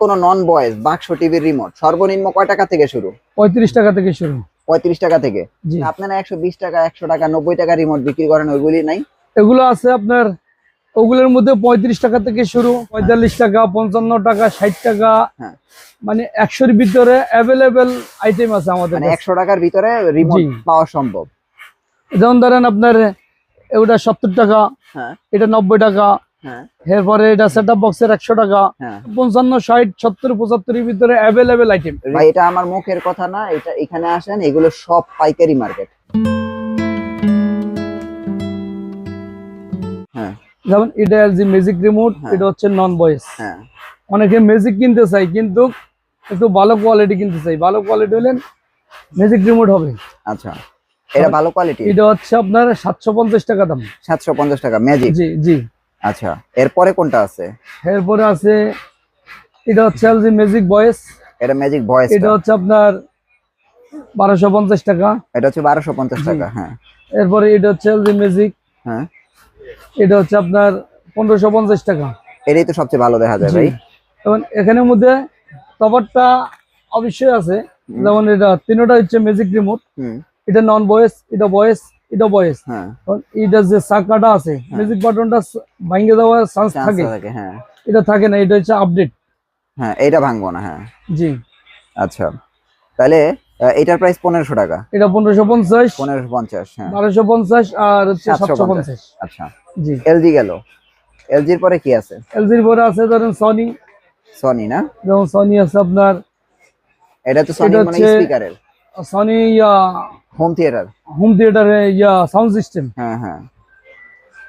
কোন নন বয়েস বাক্স টিভির রিমোট সর্বনিম্ন কয় টাকা থেকে শুরু? পঁয়ত্রিশ টাকা থেকে শুরু। পঁয়ত্রিশ টাকা থেকে? আপনারা একশো বিশ টাকা একশো টাকা নব্বই টাকা রিমোট বিক্রি করেন ওইগুলি নাই? এগুলো আছে আপনার ওগুলোর মধ্যে পঁয়ত্রিশ টাকা থেকে শুরু পঁয়তাল্লিশ টাকা পঞ্চান্ন টাকা ষাট টাকা হ্যাঁ। মানে একশোর ভিতরে অ্যাভেলেবেল আইটেম আছে আমাদের মানে একশো টাকার ভিতরে রিমোট পাওয়া সম্ভব? যেমন ধরেন আপনার ওটা সত্তর টাকা হ্যাঁ। এটা নব্বই টাকা এরপরে এটা সেট আপ বক্সের একশো টাকা। হ্যাঁ। পঞ্চান্ন ষাট সত্তর পঁচাত্তরের ভিতরে অ্যাভেলেবেল আইটেম ভাই এটা আমার মুখের কথা না এটা এখানে আসেন এগুলো সব পাইকারি মার্কেট হ্যাঁ। যেমন এটা এলজি ম্যাজিক রিমোট হ্যাঁ। এটা হচ্ছে নন ভয়েস হ্যাঁ। অনেকে ম্যাজিক কিনতে চাই কিন্তু একটু ভালো কোয়ালিটি কিনতে চাই ভালো কোয়ালিটি হলেন ম্যাজিক রিমোট হবে। আচ্ছা। এটা ভালো কোয়ালিটি এটা হচ্ছে আপনার সাতশো পঞ্চাশ টাকা দাম। সাতশো পঞ্চাশ টাকা ম্যাজিক জি জি। আচ্ছা এরপরে কোনটা আছে? এরপরে আছে এটা হচ্ছে এলজি ম্যাজিক ভয়েস এটা ম্যাজিক ভয়েস এটা হচ্ছে আপনার বারোশো পঞ্চাশ টাকা। এটা হচ্ছে বারোশো পঞ্চাশ জি। টাকা হ্যাঁ। এরপরে এটা হচ্ছে এলজি ম্যাজিক হ্যাঁ। এটা হচ্ছে আপনার পনেরোশো পঞ্চাশ টাকা। এটাই তো সবচেয়ে ভালো দেখা যায় ভাই। এবং এখানের মধ্যে তফাতটা অবশ্যই আছে। যেমন এটা তিনোটা হচ্ছে ম্যাজিক রিমোট হুম। এটা নন ভয়েস এটা ভয়েস এটা ভয়েস হ্যাঁ। এটা যে চাকাটা আছে ম্যাজিক বাটনটা ভাঙে যাওয়ার চান্স থাকে। হ্যাঁ। এটা থাকে না এটা হচ্ছে আপডেট হ্যাঁ এইটা ভাঙবো না হ্যাঁ। জি। আচ্ছা। তাহলে এটার প্রাইস পনেরোশো টাকা। এটা পনেরোশো পঞ্চাশ পনেরোশো পঞ্চাশ হ্যাঁ। বারোশো পঞ্চাশ আর হচ্ছে সাতশো পঞ্চাশ। আচ্ছা। জি। এলজি গেল। এলজির পরে কি আছে? এলজির পরে আছে ধরেন সনি সনি না? যেমন সনি আছে আপনার এটা তো সনি মানে স্পিকারের Sony yeah home theatre home থিয়েটারে ইয়া সাউন্ড সিস্টেম হ্যাঁ হ্যাঁ।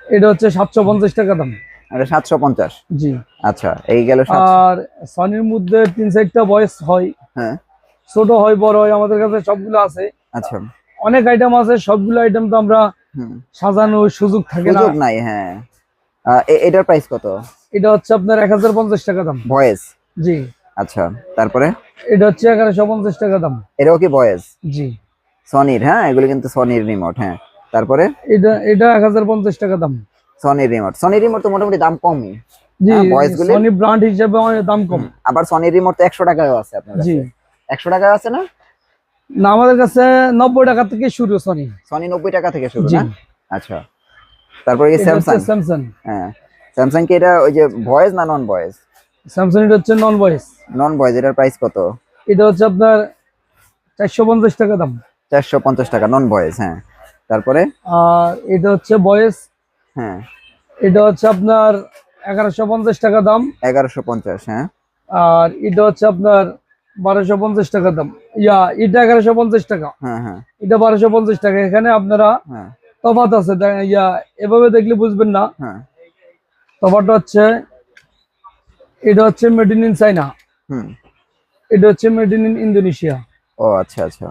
এটা হচ্ছে সাতশো পঞ্চাশ টাকা দাম। এটা সাতশো পঞ্চাশ? জি। আচ্ছা এই গেল আর সনির মধ্যে তিন চারটা বয়স হয়। হ্যাঁ। ছোট হয় বড় হয় আমাদের কাছে সবগুলো আছে। আচ্ছা। অনেক আইটেম আছে সবগুলো আইটেম তো আমরা সাজানোর সুযোগ থাকে না। সুযোগ নাই হ্যাঁ। এটার প্রাইস কত? এটা হচ্ছে আপনার এক হাজার পঞ্চাশ টাকা দাম। ভয়েস জি। আচ্ছা তারপরে? এটা হচ্ছে এগারোশো পঞ্চাশ টাকা দাম। এটাও কি ভয়েস জি। সনির হ্যাঁ? এগুলো কিন্তু সনির রিমোট হ্যাঁ। তারপরে? এটা এটা এক হাজার পঞ্চাশ টাকা দাম। সনির রিমোট সনির রিমোট তো মোটামুটি দাম কমই। জি হ্যাঁ, voice গুলি- সনি ব্র্যান্ড হিসেবে অনেক দাম কম। আবার সনির রিমোট তো একশো টাকায় আছে আপনার জি। কাছে একশো টাকা আছে না? না আমাদের কাছে নব্বই টাকা থেকে শুরু সনি সনি নব্বই টাকা থেকে শুরু না? আচ্ছা। তারপরে কি স্যামসাং স্যামসাং হ্যাঁ। স্যামসাং কি এটা ওই যে ভয়েস না নন ভয়েস স্যামসাং এটা হচ্ছে নন ভয়েস নন ভয়েস এটার প্রাইস কত? এটা হচ্ছে আপনার চারশো পঞ্চাশ টাকা দাম। চারশো পঞ্চাশ টাকা নন বয়েজ হ্যাঁ। তারপরে? আর এটা হচ্ছে বয়েজ হ্যাঁ। এটা হচ্ছে আপনার এগারোশো পঞ্চাশ টাকা দাম। এগারোশো পঞ্চাশ হ্যাঁ। আর এটা হচ্ছে আপনার বারোশো পঞ্চাশ টাকা দাম। ইয়া এটা এগারোশো পঞ্চাশ টাকা। হ্যাঁ হ্যাঁ। এটা বারোশো পঞ্চাশ টাকা। এখানে আপনারা হ্যাঁ। তফাত আছে ইয়া এভাবে দেখলে বুঝবেন না। হ্যাঁ। তফাতটা হচ্ছে এটা হচ্ছে মেড ইন চাইনা হুম। এটা হচ্ছে মেড ইন ইন্দোনেশিয়া ও আচ্ছা আচ্ছা।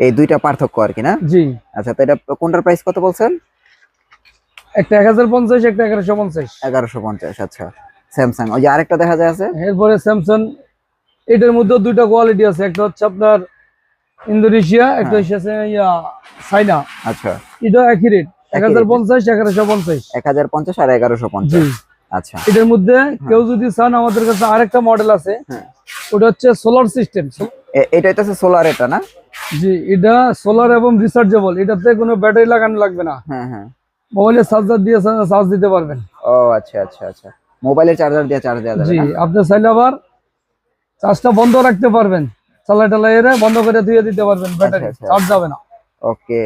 এই দুইটা পার্থক্য আর কি না? জি। আচ্ছা তো এটা কোনটার প্রাইস কত বলছেন? একটা এক হাজার পঞ্চাশ একটা এগারোশো পঞ্চাশ। এগারোশো পঞ্চাশ আচ্ছা। স্যামসাং ওই যে আরেকটা দেখা যায় আছে? এরপরে স্যামসাং এটার মধ্যে দুইটা কোয়ালিটি আছে। একটা হচ্ছে আপনার ইন্দোনেশিয়া একটা হ্যাঁ। হচ্ছে ইয়া চাইনা আচ্ছা। এটা একই রেট এক একই হাজার rate? পঞ্চাশ এগারোশো পঞ্চাশ। এক হাজার পঞ্চাশ আর এগারোশো জি। পঞ্চাশ আচ্ছা। এটার মধ্যে কেউ যদি চান আমাদের কাছে আরেকটা মডেল আছে। হ্যাঁ। ওটা হচ্ছে সোলার সিস্টেম এটা হচ্ছে সোলার এটা না? জি এটা সোলার এবং রিচার্জেবল এটাতে কোনো ব্যাটারি লাগানো লাগবে না। হ্যাঁ হ্যাঁ। মোবাইলের চার্জার দিয়ে চার্জ দিতে পারবেন। ও আচ্ছা আচ্ছা আচ্ছা। মোবাইলের চার্জার দিয়ে চার্জ দেওয়া যাবে জি আপনি চাইলে আবার চার্জটা বন্ধ রাখতে পারবেন। চালাই টালাই এরে বন্ধ করে ধুয়ে দিতে পারবেন ব্যাটারি। আচ্ছা। চার্জ যাবে না। ওকে।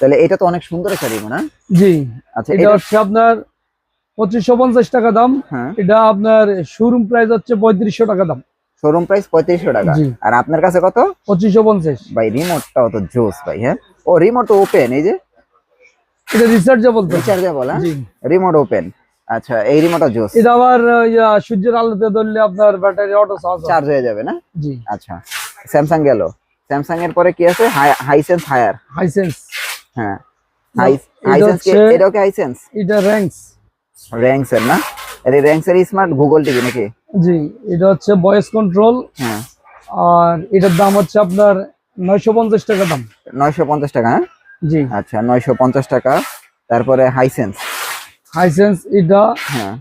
তাহলে এটা তো অনেক সুন্দর একটা রিমো না? জি। আচ্ছা এটা এটা হচ্ছে আপনার পঁচিশশো পঞ্চাশ টাকা দাম। হ্যাঁ। এটা আপনার শোরুম প্রাইস হচ্ছে পঁয়ত্রিশশো টাকা দাম। শোরুম প্রাইস পঁয়ত্রিশশো টাকা। আর আপনার কাছে কত? পঁচিশশো পঞ্চাশ। ভাই রিমোটটাও তো জোস ভাই হ্যাঁ? ও রিমোট ওপেন এই যে? এটা রিচার্জেবল রিচার্জেবল হ্যাঁ? রিমোট ওপেন আচ্ছা এই রিমোটটা জোস। এটা আবার সূর্যের আলোতে ধরলে আপনার ব্যাটারি অটো চার্জ হয়ে যাবে না? জি। আচ্ছা স্যামসাং গেল স্যামসাং এর পরে কি আছে? হাইসেন্স হায়ার হাইসেন্স হ্যাঁ। এটা হাইসেন্স এটাও কি হাইসেন্স এটা র্যাঙ্কস র্যাঙ্কস এর না? এই র্যাঙ্কস স্মার্ট গুগল টিভি নাকি? জি এটা হচ্ছে ভয়েস কন্ট্রোল হ্যাঁ। আর এটার দাম হচ্ছে আপনার নয়শো পঞ্চাশ টাকা দাম। নয়শো পঞ্চাশ টাকা হ্যাঁ? জি। আচ্ছা নয়শো পঞ্চাশ টাকা। তারপরে হাইসেন্স হাইসেন্স এটা হ্যাঁ।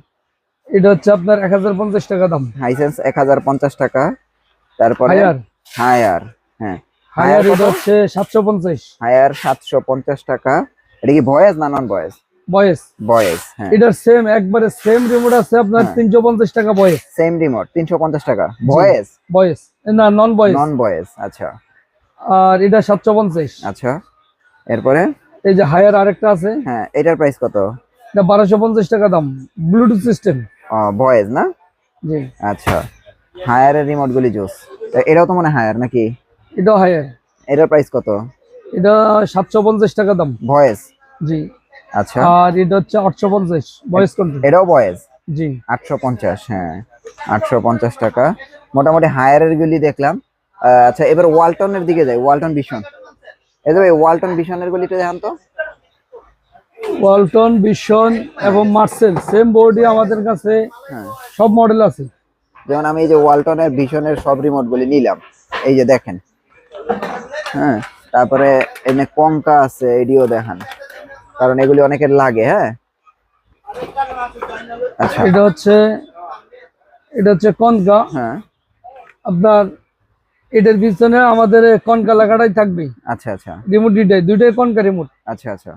এটা হচ্ছে আপনার এক হাজার পঞ্চাশ টাকা দাম। হাইসেন্স এক হাজার পঞ্চাশ টাকা। তারপরে হায়ার হায়ার হ্যাঁ। হায়ার? এটা হচ্ছে সাতশো পঞ্চাশ। হায়ার সাতশো পঞ্চাশ টাকা। এটা কি ভয়েস না নন ভয়েস বয়েস। ভয়েস হ্যাঁ। এটার সেম একবারে সেম রিমোট আছে আপনার হ্যাঁ। তিনশো পঞ্চাশ টাকা বয়েস। সেম রিমোট তিনশো পঞ্চাশ টাকা। Voice voice? না নন বয়েস নন ভয়েস আচ্ছা। আর এটা সাতশো পঞ্চাশ। আচ্ছা। এরপরে? এই যে হায়ার আরেকটা আছে। হ্যাঁ এটার প্রাইস কত? এটা বারোশো পঞ্চাশ টাকা দাম। ব্লুটুথ সিস্টেম ভয়েস না? জি। আচ্ছা। হায়ারের রিমোট গুলি জুস এটাও তো মনে হায়ার নাকি? এটাও হায়ার এটার প্রাইস কত? এটা সাতশো পঞ্চাশ টাকা দাম। ভয়েস জি। আচ্ছা। আর এটা হচ্ছে আটশো পঞ্চাশ ভয়েস কন্ট্রোল এটাও ভয়েস জি। আটশো পঞ্চাশ হ্যাঁ। আটশো পঞ্চাশ টাকা। মোটামুটি হায়ারের গুলি দেখলাম। আচ্ছা এবার ওয়ালটনের দিকে যাই। ওয়ালটন ভীষণ। এই যে ওয়ালটন ভীষণের গুলিটা দেখান তো। ওয়ালটন ভিশন এবং মার্সেল সেম বোর্ডই আমাদের কাছে হ্যাঁ। সব মডেল আছে। যেমন আমি এই যে ওয়ালটনের ভীষণের সব রিমোট গুলি নিলাম। এই যে দেখেন। হ্যাঁ তারপরে এমনি কঙ্কা আছে এডিও দেখান। কারণ এগুলি অনেকের লাগে হ্যাঁ? আচ্ছা। এটা হচ্ছে এটা হচ্ছে কনকা। হ্যাঁ। আপনার এটার পিছনে আমাদের কনকা লাগাটাই থাকবে আচ্ছা আচ্ছা। রিমোট দুইটাই দুইটাই কনকা রিমোট। আচ্ছা আচ্ছা।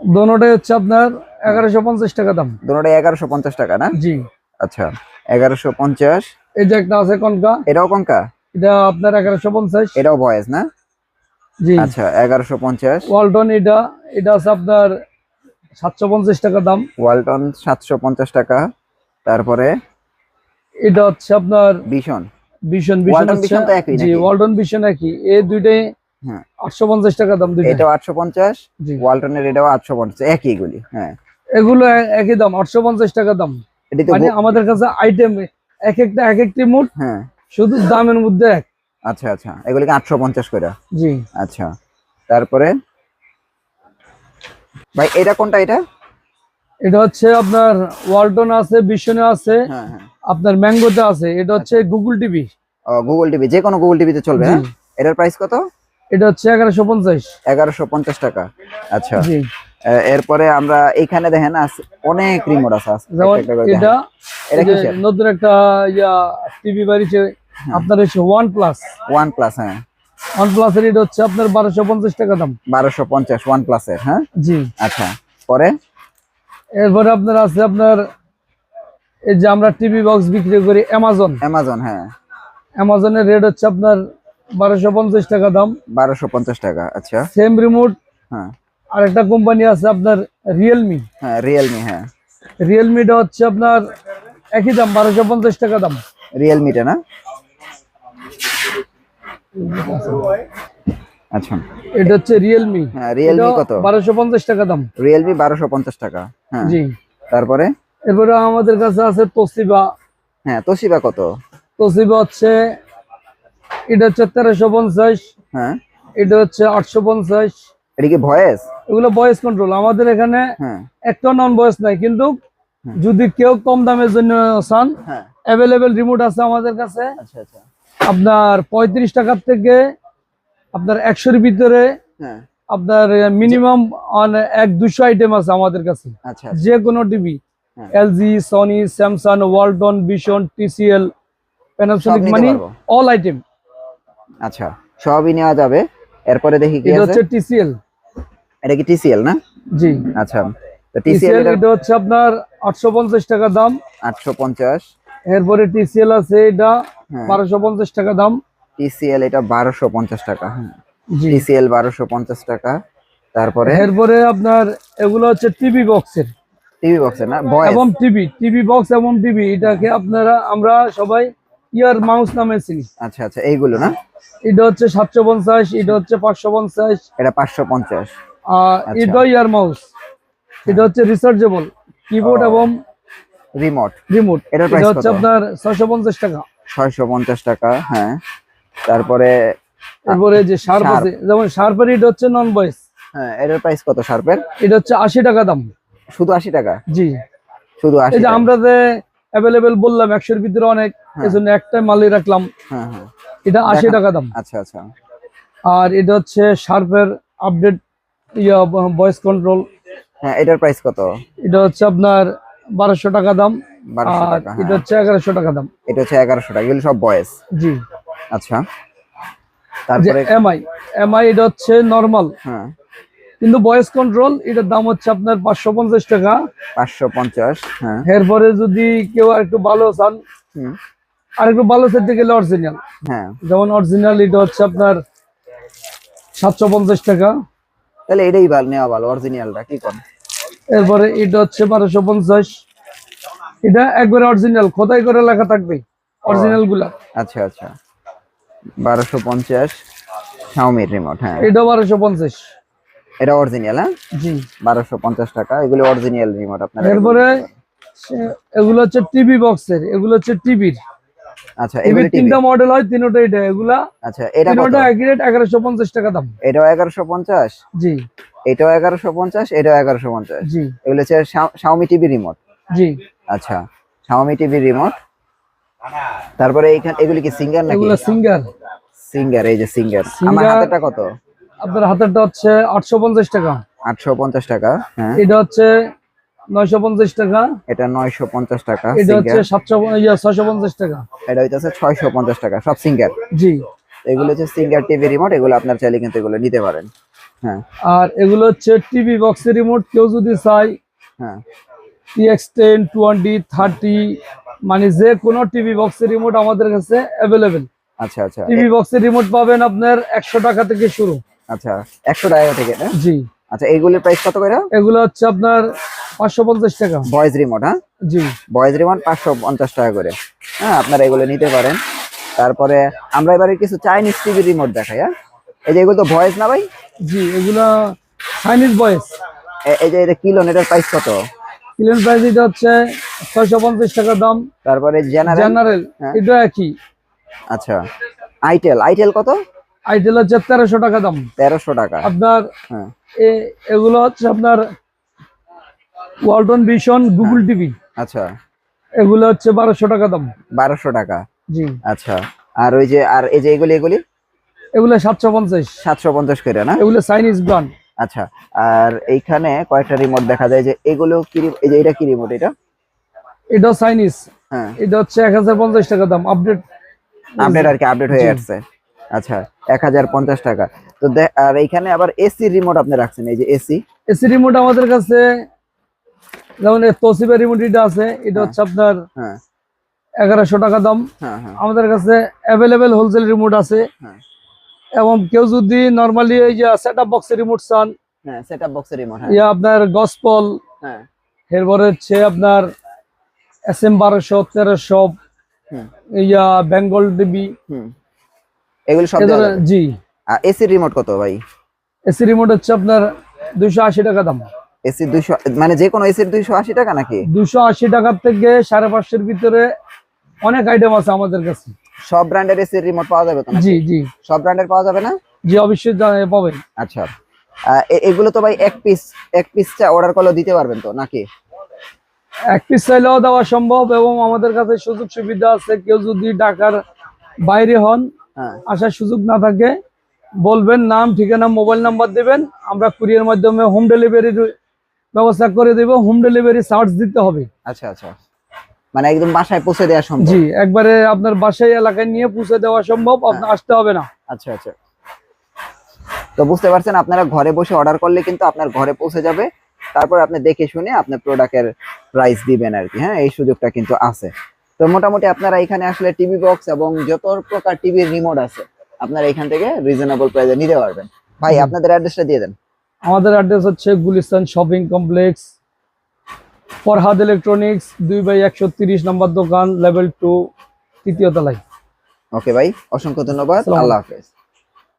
দোনোটাই হচ্ছে আপনার এগারোশো পঞ্চাশ টাকা দাম। দুটোটা এগারোশো পঞ্চাশ টাকা না? জি। আচ্ছা এগারোশো পঞ্চাশ। এই যে একটা আছে কনকা। এটাও কনকা? এটা আপনার এগারোশো পঞ্চাশ। এটাও ভয়েস না? আচ্ছা এগারোশো পঞ্চাশ। ওয়ালটন এটা এটা আছে আপনার সাতশো পঞ্চাশ টাকা দাম। ওয়ালটন সাতশো পঞ্চাশ টাকা। তারপরে? এটা হচ্ছে আপনার ভীষণ ওয়ালটন তো একই জি নাকি? ওয়ালটন ভিশন একই। এই দুইটাই হ্যাঁ। আটশো পঞ্চাশ টাকা দাম দুইটা জি। ওয়ালটনের এটাও একই হ্যাঁ। এগুলো একই দাম আটশো পঞ্চাশ টাকা দাম। এটি মানে আমাদের কাছে আইটেম এক একটা এক একটি মুড হ্যাঁ। শুধু দামের মধ্যে এক। আচ্ছা আচ্ছা। এগুলিকে আটশো পঞ্চাশ করে জি। আচ্ছা। তারপরে? ভাই এটা কোনটা এটা? এটা হচ্ছে আপনার ওয়ালটন আছে বিশনে আছে হ্যাঁ হ্যাঁ। আপনার ম্যাঙ্গোতে আছে। এটা হচ্ছে গুগল টিভি। Google TV. যে কোনো গুগল টিভিতে চলবে হ্যাঁ? এটার প্রাইস কত? এটা হচ্ছে এগারোশো পঞ্চাশ। এগারোশো পঞ্চাশ টাকা। আচ্ছা। এরপরে আমরা এইখানে দেখেন আছে অনেক রিমোট আছে। এটা নতুন একটা ইয়া টিভি বাড়িছে আপনার হচ্ছে ওয়ান প্লাস ওয়ান প্লাস হ্যাঁ। ওয়ান প্লাসের এটা হচ্ছে আপনার বারোশো পঞ্চাশ টাকা দাম। বারোশো পঞ্চাশ ওয়ান প্লাসের হ্যাঁ? জি। আচ্ছা পরে? এরপরে আপনার আছে আপনার এই যে আমরা টিভি বক্স বিক্রি করি অ্যামাজন অ্যামাজন হ্যাঁ। অ্যামাজনের রেট হচ্ছে আপনার বারোশো পঞ্চাশ টাকা দাম। বারোশো পঞ্চাশ টাকা আচ্ছা। সেম রিমোট হ্যাঁ। আরেকটা কোম্পানি আছে আপনার রিয়েলমি হ্যাঁ রিয়েলমি হ্যাঁ। রিয়েলমিটা হচ্ছে আপনার একই দাম বারোশো পঞ্চাশ টাকা দাম। রিয়েলমিটা না? আচ্ছা। এটা হচ্ছে রিয়েলমি হ্যাঁ রিয়েলমি কত? বারোশো পঞ্চাশ টাকা দাম। রিয়েলমি বারোশো পঞ্চাশ টাকা হ্যাঁ। জি। তারপরে? এরপরে আমাদের কাছে আছে তোসিবা হ্যাঁ কত? তোসিবা হচ্ছে এটা হচ্ছে তেরোশো পঞ্চাশ। হ্যাঁ। এটা হচ্ছে এটা কি ভয়েস? এগুলো ভয়েস কন্ট্রোল আমাদের এখানে হ্যাঁ। একটা নন ভয়েস নাই কিন্তু যদি কেউ কম দামের জন্য চান অ্যাভেলেবেল রিমোট আছে আমাদের কাছে। আচ্ছা আচ্ছা। আপনার পঁয়ত্রিশ টাকার থেকে আপনার একশোর ভিতরে হ্যাঁ। আপনার মিনিমাম এক দুশো আইটেম আছে আমাদের কাছে। আচ্ছা যে কোনো TV. LG Sony Samsung Walton Vision TCL Panasonic মানে অল আইটেম আচ্ছা সবই নেওয়া যাবে। এরপরে দেখি কি এটা আছে। হচ্ছে টিসিএল এটা কি টিসিএল না? জি। আচ্ছা তো টিসিএল এটা হচ্ছে আপনার আটশো পঞ্চাশ টাকা দাম। আটশো পঞ্চাশ। এরপরে টিসিএল আছে এটা বারোশো পঞ্চাশ টাকা দাম। টিসিএল এটা বারোশো পঞ্চাশ টাকা হ্যাঁ। টিসিএল বারোশো পঞ্চাশ টাকা। তারপরে? এরপরে আপনার এগুলো হচ্ছে টিভি বক্সের। টিভি বক্সে না? এবং টিভি টিভি বক্স এবং টিভি এটাকে আপনারা আমরা সবাই ইয়ার মাউস নামে চিনি। আচ্ছা আচ্ছা এইগুলো না? এটা হচ্ছে সাতশো পঞ্চাশ এটা হচ্ছে পাঁচশো পঞ্চাশ। এটা পাঁচশো পঞ্চাশ। আচ্ছা। এটা ইয়ার মাউস। এটা হচ্ছে রিসার্চেবল কিবোর্ড এবং রিমোট রিমোট এটা হচ্ছে আপনার ছয়শো পঞ্চাশ টাকা। ছয়শো পঞ্চাশ টাকা হ্যাঁ। তারপরে তারপরে যে শার্প। আছে যেমন শার্পের এটা হচ্ছে নন ভয়েস হ্যাঁ এটার প্রাইস কত শার্পের এটা হচ্ছে আশি টাকা দাম। শুধু আশি টাকা? জি। শুধু আশি এই যে আমরা যে অ্যাভেলেবেল বললাম একশোর ভিতরে অনেক হ্যাঁ। এই জন্য একটা মালই রাখলাম। হ্যাঁ হ্যাঁ। এটা আশি টাকা দাম। আচ্ছা আচ্ছা। আর এটা হচ্ছে শার্পের আপডেট ইয়া ভয়েস কন্ট্রোল হ্যাঁ এটার প্রাইস কত? এটা হচ্ছে আপনার বারোশো টাকা দাম। বারোশো টাকা এটা হ্যাঁ। হচ্ছে এগারোশো টাকা দাম। এটা হচ্ছে এগারোশো টাকা এগুলো সব বয়েস জি। আচ্ছা। তারপরে এমআই এমআই এটা হচ্ছে নর্মাল হ্যাঁ। কিন্তু ভয়েস কন্ট্রোল এটার দাম হচ্ছে আপনার পাঁচশো পঞ্চাশ টাকা। পাঁচশো পঞ্চাশ হ্যাঁ। এরপরে যদি কেউ আর একটু ভালো চান আর একটু ভালো গেলে অরিজিনাল হ্যাঁ। যেমন অরিজিনাল এটা হচ্ছে আপনার সাতশো পঞ্চাশ টাকা। তাহলে এটাই ভালো নেওয়া ভালো অরিজিনালটা কি করেন? এরপরে এটা হচ্ছে বারোশো পঞ্চাশ। এটা একবারে অরিজিনাল খোদাই করে লেখা থাকবে অরিজিনালগুলা। আচ্ছা আচ্ছা। বারোশো পঞ্চাশ শাওমির রিমোট হ্যাঁ। এটা বারোশো পঞ্চাশ। এটা অরিজিনাল হ্যাঁ? জি। বারোশো পঞ্চাশ টাকা এগুলো অরিজিনাল রিমোট আপনার এরপরে এগুলো হচ্ছে টিভি বক্সের এগুলো হচ্ছে টিভির আচ্ছা এগুলো তিনটা মডেল হয় তিনটা এটা এগুলা আচ্ছা এটা কত? তিনটা এগারোশো পঞ্চাশ টাকা দাম। এটাও এগারোশো পঞ্চাশ? জি। এটাও এগারোশো পঞ্চাশ এটাও এগারোশো পঞ্চাশ? জি। এগুলো হচ্ছে শাওমি টিভি রিমোট জি। আচ্ছা শাওমি টিভি রিমোট তারপরে এইখানে এগুলি কি সিঙ্গার নাকি? এগুলো সিঙ্গার সিঙ্গার এই যে সিঙ্গার আমার হাতেরটা কত? আপনার হাতেরটা হচ্ছে আটশো পঞ্চাশ টাকা। আটশো পঞ্চাশ টাকা হ্যাঁ। এটা হচ্ছে নয়শো পঞ্চাশ টাকা। এটা নয়শো পঞ্চাশ টাকা এটা হচ্ছে সিঙ্গার সাতশো ইয়া ছয়শো পঞ্চাশ টাকা। এটা হইতেছে ছয়শো পঞ্চাশ টাকা সব সিঙ্গার জি। এগুলো হচ্ছে সিঙ্গার টিভি রিমোট এগুলো আপনার চাইলে কিন্তু এগুলো নিতে পারেন হ্যাঁ। আর এগুলো হচ্ছে টিভি বক্সের রিমোট কেউ যদি চাই হ্যাঁ। টিএক্স টেন টোয়েন্টি থার্টি মানে যে কোনো টিভি বক্সের রিমোট আমাদের কাছে অ্যাভেলেবেল আচ্ছা আচ্ছা। টিভি বক্সের রিমোট পাবেন আপনার একশো টাকা থেকে শুরু। আচ্ছা একশো টাকা থেকে না? জি। আচ্ছা এইগুলোর প্রাইস কত করে? এগুলো হচ্ছে আপনার পাঁচশো পঞ্চাশ টাকা। ভয়েস রিমোট হ্যাঁ? জি। ভয়েস রিমোট পাঁচশো পঞ্চাশ টাকা করে। হ্যাঁ আপনারা এগুলো নিতে পারেন। তারপরে আমরা এবারে কিছু চাইনিজ টিভি রিমোট দেখাই হ্যাঁ? এই যে এগুলো তো ভয়েস না ভাই? জি এগুলো চাইনিজ বয়েস এ- এই যে এটা কিলো এটার প্রাইস কত? কিলেন প্রাইস এটা হচ্ছে ছয়শো পঞ্চাশ টাকা দাম। তারপরে জেনারেল জেনারেল। এটা একই। আচ্ছা। আইটেল আইটেল কত? আইটেল হচ্ছে তেরোশো টাকা দাম। তেরোশো টাকা। আপনার হ্যাঁ। এগুলো হচ্ছে আপনার ওয়ালটন ভিশন গুগল টিভি আচ্ছা। এগুলো হচ্ছে বারোশো টাকা দাম। বারোশো টাকা। জি। আচ্ছা। আর ওই যে আর এই যে এগুলি এগুলি? এগুলো সাতশো পঞ্চাশ। সাতশো পঞ্চাশ করে না? এগুলো চাইনিজ ব্র্যান্ড আচ্ছা আর এইখানে কয়েকটা রিমোট দেখা যায় যে এগুলো কি এই যে এটা কি রিমোট এটা? এটা চাইনিজ হ্যাঁ। এটা হচ্ছে এক হাজার পঞ্চাশ টাকা দাম আপডেট আপডেট আর কি আপডেট হয়ে। আসছে আচ্ছা এক হাজার পঞ্চাশ টাকা। তো আর এইখানে আবার এসি রিমোট আপনি রাখছেন এই যে এসি এসি রিমোট আমাদের কাছে যেমন তোসিবা রিমোট এটা আছে এটা হচ্ছে আপনার হ্যাঁ। এগারোশো টাকা দাম। হ্যাঁ হ্যাঁ। আমাদের কাছে অ্যাভেলেবেল হোলসেল রিমোট আছে। হ্যাঁ। এবং কেউ যদি নর্মালি এই যে সেট আপ বক্সের রিমোট চান হ্যাঁ সেট আপ বক্সের রিমোট হ্যাঁ। ইয়া আপনার গসপল হ্যাঁ। এরপরে হচ্ছে আপনার এস এম বারোশো তেরোশো। ইয়া বেঙ্গল টিভি হুম। এগুলো সব। জি। আর এসি রিমোট কত ভাই? এসি রিমোট হচ্ছে আপনার দুশো আশি টাকা দাম। এসি দুইশো মানে যে কোনো এসির দুইশো আশি টাকা নাকি? দুশো আশি টাকার থেকে সাড়ে পাঁচশোর ভিতরে অনেক আইটেম আছে আমাদের কাছে। সব ব্র্যান্ডের এসির রিমোট পাওয়া যাবে তো? জি জি। সব ব্র্যান্ডের পাওয়া যাবে না? জি অবশ্যই পাবেন। আচ্ছা। এগুলো তো ভাই এক পিস এক পিসটা অর্ডার করলে দিতে পারবেন তো নাকি? এক পিস চাইলেও দেওয়া সম্ভব এবং আমাদের কাছে সুযোগ সুবিধা আছে কেউ যদি ঢাকার বাইরে হন হ্যাঁ। আসার সুযোগ না থাকে বলবেন নাম ঠিকানা মোবাইল নাম্বার দেবেন আমরা কুরিয়ার মাধ্যমে হোম ডেলিভারির ব্যবস্থা করে দেব হোম ডেলিভারি চার্জ দিতে হবে। আচ্ছা আচ্ছা। মানে একদম বাসায় পৌঁছে দেওয়া সম্ভব। জি একবারে আপনার বাসায় এলাকায় নিয়ে পৌঁছে দেওয়া সম্ভব আপনার আসতে হবে না। আচ্ছা আচ্ছা। তো বুঝতে পারছেন আপনারা ঘরে বসে অর্ডার করলে কিন্তু আপনার ঘরে পৌঁছে যাবে। তারপর আপনি দেখে শুনে আপনার প্রোডাক্টের প্রাইস দিবেন আর কি হ্যাঁ? এই সুযোগটা কিন্তু আছে। তো মোটামুটি আপনারা এখানে আসলে টিভি বক্স এবং যত প্রকার টিভির রিমোট আছে আপনারা এখান থেকে রিজনেবল প্রাইসে নিতে পারবেন। ভাই। আপনাদের অ্যাড্রেসটা দিয়ে দেন। আমাদের অ্যাড্রেস হচ্ছে Gulistan shopping complex Farhad electronics দুই বাই একশো তিরিশ নম্বর দোকান লেভেল টু তৃতীয় তলায়। ওকে ভাই অসংখ্য ধন্যবাদ। আল্লাহ হাফেজ।